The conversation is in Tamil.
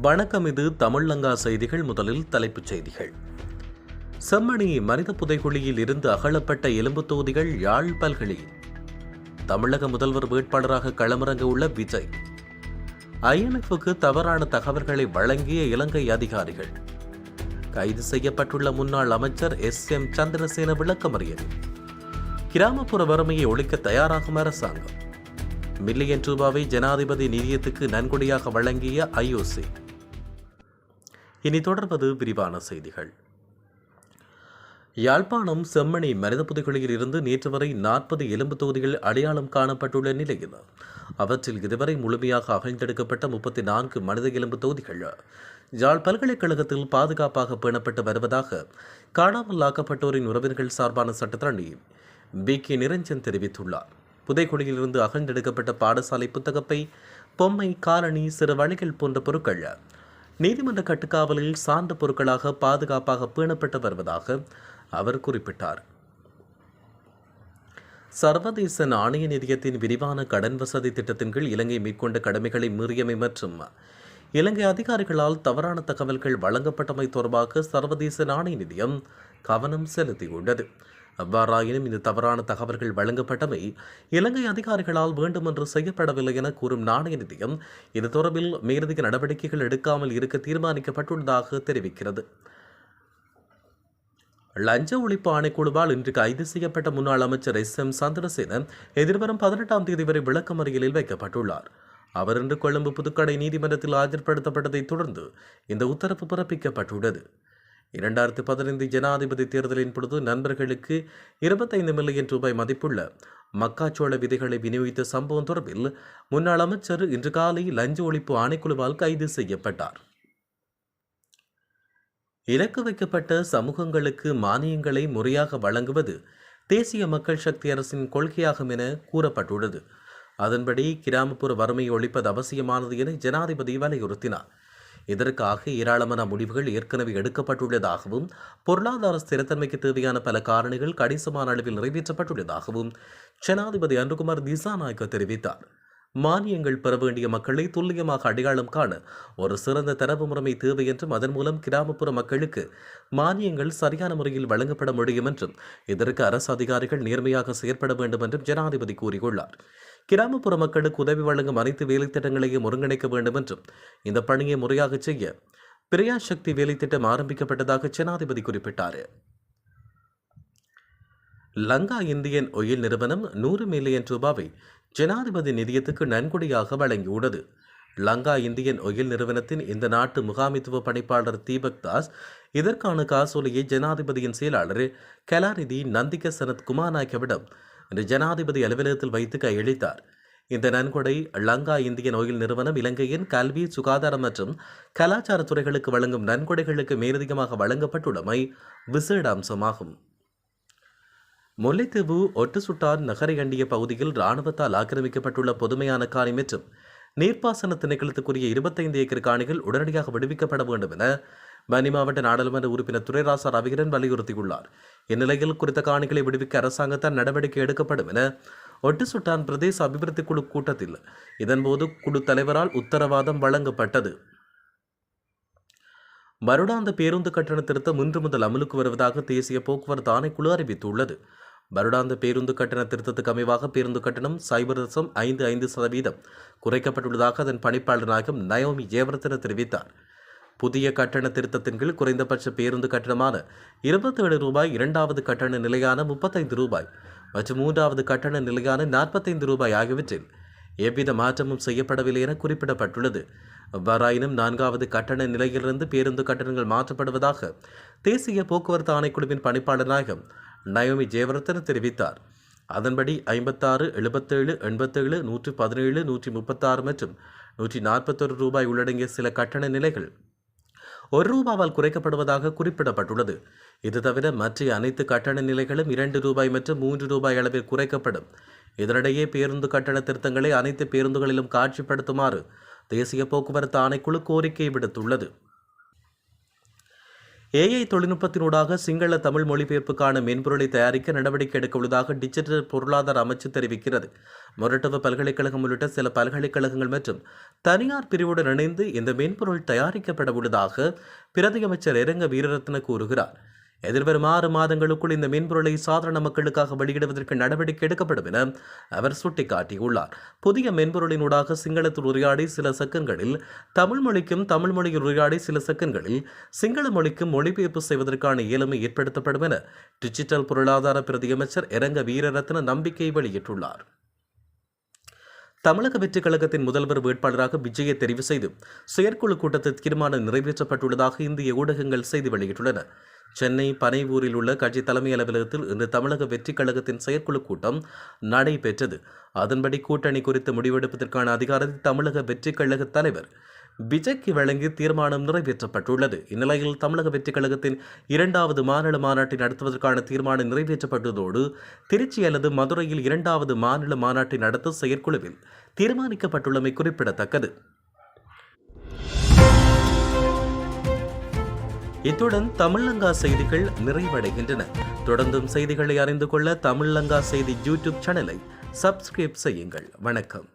வணக்கம் இது தமிழ்லங்கா செய்திகள் முதலில் தலைப்புச் செய்திகள். செம்மணி மனித புதைகுழியில் இருந்து அகலப்பட்ட எலும்பு தொகுதிகள் யாழ் பல்கலி தமிழக முதல்வர் வேட்பாளராக களமிறங்க உள்ள விஜய். ஐஎன்எஃப்க்கு தவறான தகவல்களை வழங்கிய இலங்கை அதிகாரிகள். கைது செய்யப்பட்டுள்ள முன்னாள் அமைச்சர் எஸ். எம். சந்திரசேன விளக்கமறியல். கிராமப்புற வறுமையை ஒழிக்க தயாராகும் அரசாங்கம். மில்லியன் ரூபாவை ஜனாதிபதி நிதியத்துக்கு நன்கொடையாக வழங்கிய ஐஓசி. இனி தொடர்வது விரிவான செய்திகள். யாழ்ப்பாணம் செம்மணி மனித புதைகுழியில் இருந்து நேற்று வரை நாற்பது எலும்பு தொகுதிகள் அடையாளம் காணப்பட்டுள்ள நிலையில் அவற்றில் இதுவரை முழுமையாக அகழ்ந்தெடுக்கப்பட்ட முப்பத்தி நான்கு மனித எலும்பு தொகுதிகள் யாழ் பல்கலைக்கழகத்தில் பாதுகாப்பாக பேணப்பட்டு வருவதாக காணாமல் ஆக்கப்பட்டோரின் உறவினர்கள் சார்பான சட்டத்தரணி பி கே. நிரஞ்சன் தெரிவித்துள்ளார். புதைக்குழியிலிருந்து அகழ்ந்தெடுக்கப்பட்ட பாடசாலை புத்தகப்பை பொம்மை காலணி சிறு வழிகள் போன்ற பொருட்கள் நீதிமன்ற கட்டுக்காவலில் சார்ந்த பொருட்களாக பாதுகாப்பாக பேணப்பட்டு வருவதாக அவர் குறிப்பிட்டார். சர்வதேச நாணய நிதியத்தின் விரிவான கடன் வசதி திட்டத்தின் கீழ் இலங்கை மேற்கொண்ட கடமைகளை மீறியமை மற்றும் இலங்கை அதிகாரிகளால் தவறான தகவல்கள் வழங்கப்பட்டமை தொடர்பாக சர்வதேச நாணய நிதியம் கவனம் செலுத்தியுள்ளது. அவ்வாறாயினும் இந்த தவறான தகவல்கள் வழங்கப்பட்டமை இலங்கை அதிகாரிகளால் வேண்டுமென்று செய்யப்படவில்லை என கூறும் நாணய நிதியம் இது தொடர்பில் மேலதிக நடவடிக்கைகள் எடுக்காமல் இருக்க தீர்மானிக்கப்பட்டுள்ளதாக தெரிவிக்கிறது. லஞ்ச ஒழிப்பு ஆணைக்குழுவால் இன்று கைது செய்யப்பட்ட முன்னாள் அமைச்சர் எஸ். எம். சந்திரசேனன் எதிர்வரும் பதினெட்டாம் தேதி வரை விளக்கமறியலில் வைக்கப்பட்டுள்ளார். அவர் இன்று கொழும்பு புதுக்கடை நீதிமன்றத்தில் ஆஜர்படுத்தப்பட்டதைத் தொடர்ந்து இந்த உத்தரவு பிறப்பிக்கப்பட்டுள்ளது. இரண்டாயிரத்தி பதினைந்து ஜனாதிபதி தேர்தலின் பொழுது நண்பர்களுக்கு இருபத்தைந்து மில்லியன் ரூபாய் மதிப்புள்ள மக்காச்சோள விதைகளை விநியோகித்த சம்பவம் தொடர்பில் முன்னாள் அமைச்சர் இன்று காலை லஞ்ச ஒழிப்பு ஆணைக்குழுவால் கைது செய்யப்பட்டார். இலக்கு வைக்கப்பட்ட சமூகங்களுக்கு மானியங்களை முறையாக வழங்குவது தேசிய மக்கள் சக்தி அரசின் கொள்கையாகும் என கூறப்பட்டுள்ளது. அதன்படி கிராமப்புற வறுமையை ஒழிப்பது அவசியமானது என ஜனாதிபதி வலியுறுத்தினார். இதற்காக ஏராளமான முடிவுகள் ஏற்கனவே எடுக்கப்பட்டுள்ளதாகவும் பொருளாதார ஸ்திரத்தன்மைக்கு தேவையான பல காரணிகள் கணிசமான அளவில் நிறைவேற்றப்பட்டுள்ளதாகவும் ஜனாதிபதி அன்றுகுமார் திசாநாயக்க தெரிவித்தார். மானியங்கள் பெற வேண்டிய மக்களை துல்லியமாக அடையாளம் காண ஒரு சிறந்த தரவு முறைமை தேவை என்றும் அதன் மூலம் கிராமப்புற மக்களுக்கு மானியங்கள் சரியான முறையில் வழங்கப்பட முடியும் என்றும் இதற்கு அரசு அதிகாரிகள் நேர்மையாக செயற்பட வேண்டும் என்றும் ஜனாதிபதி கூறியுள்ளார். கிராமப்புற மக்களுக்கு உதவி வழங்கும் அனைத்து வேலைத்திட்டங்களையும் ஒருங்கிணைக்க வேண்டும் என்றும் இந்த பணியை முறையாக செய்ய பிரியா சக்தி வேலைத்திட்டம் ஆரம்பிக்கப்பட்டதாக ஜனாதிபதி குறிப்பிட்டார். லங்கா இந்தியன் ஒயில் நிறுவனம் நூறு மில்லியன் ரூபாவை ஜனாதிபதி நிதியத்துக்கு நன்கொடையாக வழங்கியுள்ளது. லங்கா இந்தியன் ஒயில் நிறுவனத்தின் இந்த நாட்டு முகாமித்துவ பணிப்பாளர் தீபக் தாஸ் இதற்கான காசோலையை ஜனாதிபதியின் செயலாளர் கலாநிதி நந்திக சனத் குமாநாயக்கவிடம் இன்று ஜனாதிபதி அலுவலகத்தில் வைத்து கையளித்தார். இந்த நன்கொடை லங்கா இந்திய நோயில் நிறுவனம் இலங்கையின் கல்வி சுகாதாரம் மற்றும் கலாச்சார துறைகளுக்கு வழங்கும் நன்கொடைகளுக்கு மேலதிகமாக வழங்கப்பட்டுள்ளமை விசேட அம்சமாகும் முல்லைத்தீவு ஒட்டுசுட்டான் நகரையண்டிய பகுதியில் இராணுவத்தால் ஆக்கிரமிக்கப்பட்டுள்ள பொதுமையான காணி மற்றும் நீர்ப்பாசன திணைக்களத்துக்குரிய இருபத்தைந்து ஏக்கர் காணிகள் உடனடியாக விடுவிக்கப்பட வேண்டும் என பனி மாவட்ட நாடாளுமன்ற உறுப்பினர் துரைராசா ரவிகரன் வலியுறுத்தியுள்ளார். இந்நிலையில் குறித்த காணிகளை விடுவிக்க அரசாங்கத்தால் நடவடிக்கை எடுக்கப்படும் என ஒட்டுசுட்டான் பிரதேச அபிவிருத்தி குழு கூட்டத்தில் இதன்போது குழு தலைவரால் உத்தரவாதம் வழங்கப்பட்டது. வருடாந்த பேருந்து கட்டண திருத்தம் இன்று முதல் அமலுக்கு வருவதாக தேசிய போக்குவரத்து ஆணைக்குழு அறிவித்துள்ளது. வருடாந்த பேருந்து கட்டண திருத்தத்துக்கு அமைவாக பேருந்து கட்டணம் சைபர் தசம் ஐந்து ஐந்து சதவீதம். குறைக்கப்பட்டுள்ளதாக அதன் பணிப்பாளர் நாயகம் நயோமி ஜெயவர்தன தெரிவித்தார். புதிய கட்டண திருத்தத்தின் கீழ் குறைந்தபட்ச பேருந்து கட்டணமான இருபத்தேழு ரூபாய் இரண்டாவது கட்டண நிலையான முப்பத்தைந்து ரூபாய் மற்றும் மூன்றாவது கட்டண நிலையான நாற்பத்தைந்து ரூபாய் ஆகியவற்றில் எவ்வித மாற்றமும் செய்யப்படவில்லை என குறிப்பிடப்பட்டுள்ளது. அவ்வாறாயினும் நான்காவது கட்டண நிலையிலிருந்து பேருந்து கட்டணங்கள் மாற்றப்படுவதாக தேசிய போக்குவரத்து ஆணைக்குழுவின் பணிப்பாளராக நயோமி ஜெயவர்தன தெரிவித்தார். அதன்படி ஐம்பத்தாறு எழுபத்தேழு எண்பத்தேழு நூற்றி பதினேழு நூற்றி முப்பத்தாறு மற்றும் நூற்றி நாற்பத்தொரு ரூபாய் உள்ளடங்கிய சில கட்டண நிலைகள் ஒரு ரூபாவால் குறைக்கப்படுவதாக குறிப்பிடப்பட்டுள்ளது. இது தவிர மற்ற அனைத்து கட்டண நிலைகளும் இரண்டு ரூபாய் மற்றும் மூன்று ரூபாய் அளவில் குறைக்கப்படும். இதனிடையே பேருந்து கட்டண திருத்தங்களை அனைத்து பேருந்துகளிலும் காட்சிப்படுத்துமாறு தேசிய போக்குவரத்து ஆணைக்குழு கோரிக்கை விடுத்துள்ளது. ஏஐ தொழில்நுட்பத்தினூடாக சிங்கள தமிழ் மொழிபெயர்ப்புக்கான மென்பொருளை தயாரிக்க நடவடிக்கை எடுக்க உள்ளதாக டிஜிட்டல் பொருளாதார அமைச்சு தெரிவிக்கிறது. மொரட்டுவ பல்கலைக்கழகம் உள்ளிட்ட சில பல்கலைக்கழகங்கள் மற்றும் தனியார் பிரிவுடன் இணைந்து இந்த மென்பொருள் தயாரிக்கப்பட உள்ளதாக பிரதி அமைச்சர் இரங்க வீரரத்ன கூறுகிறார். எதிர்வரும் ஆறு மாதங்களுக்குள் இந்த மென்பொருளை சாதாரண மக்களுக்காக வெளியிடுவதற்கு நடவடிக்கை எடுக்கப்படும் என அவர் சுட்டிக்காட்டியுள்ளார். புதிய மென்பொருளினூடாக சிங்களத்தில் உரையாடி சில செகண்ட்களில் தமிழ் மொழிக்கும் தமிழ் மொழியில் உரையாடி சில செகண்ட்களில் சிங்கள மொழிக்கும் மொழிபெயர்ப்பு செய்வதற்கான இயலுமை ஏற்படுத்தப்படும் என டிஜிட்டல் பொருளாதார பிரதியமைச்சர் இரங்க வீரரத்ன நம்பிக்கை வெளியிட்டுள்ளார். தமிழக வெற்றிக் கழகத்தின் முதல்வர் வேட்பாளராக விஜயை தெரிவு செய்து செயற்குழு கூட்டத்தில் தீர்மானம் நிறைவேற்றப்பட்டுள்ளதாக இந்திய ஊடகங்கள் செய்தி வெளியிட்டுள்ளன. சென்னை பனைவூரில் உள்ள கட்சி தலைமை அலுவலகத்தில் இன்று தமிழக வெற்றிக் கழகத்தின் செயற்குழு கூட்டம் நடைபெற்றது. அதன்படி கூட்டணி குறித்து முடிவெடுப்பதற்கான அதிகாரத்தை தமிழக வெற்றிக் கழக தலைவர் விஜய்க்கு வழங்கி தீர்மானம் நிறைவேற்றப்பட்டுள்ளது. இந்நிலையில் தமிழக வெற்றிக் கழகத்தின் இரண்டாவது மாநில மாநாட்டை நடத்துவதற்கான தீர்மானம் நிறைவேற்றப்பட்டதோடு திருச்சி அல்லது மதுரையில் இரண்டாவது மாநில மாநாட்டை நடத்த செயற்குழுவில் தீர்மானிக்கப்பட்டுள்ளமை குறிப்பிடத்தக்கது. இத்துடன் தமிழங்கா செய்திகள் நிறைவடைகின்றன. தொடர்ந்தும் செய்திகளை அறிந்து கொள்ள தமிழங்கா செய்தி யூடியூப் சேனலை சப்ஸ்கிரைப் செய்யுங்கள். வணக்கம்.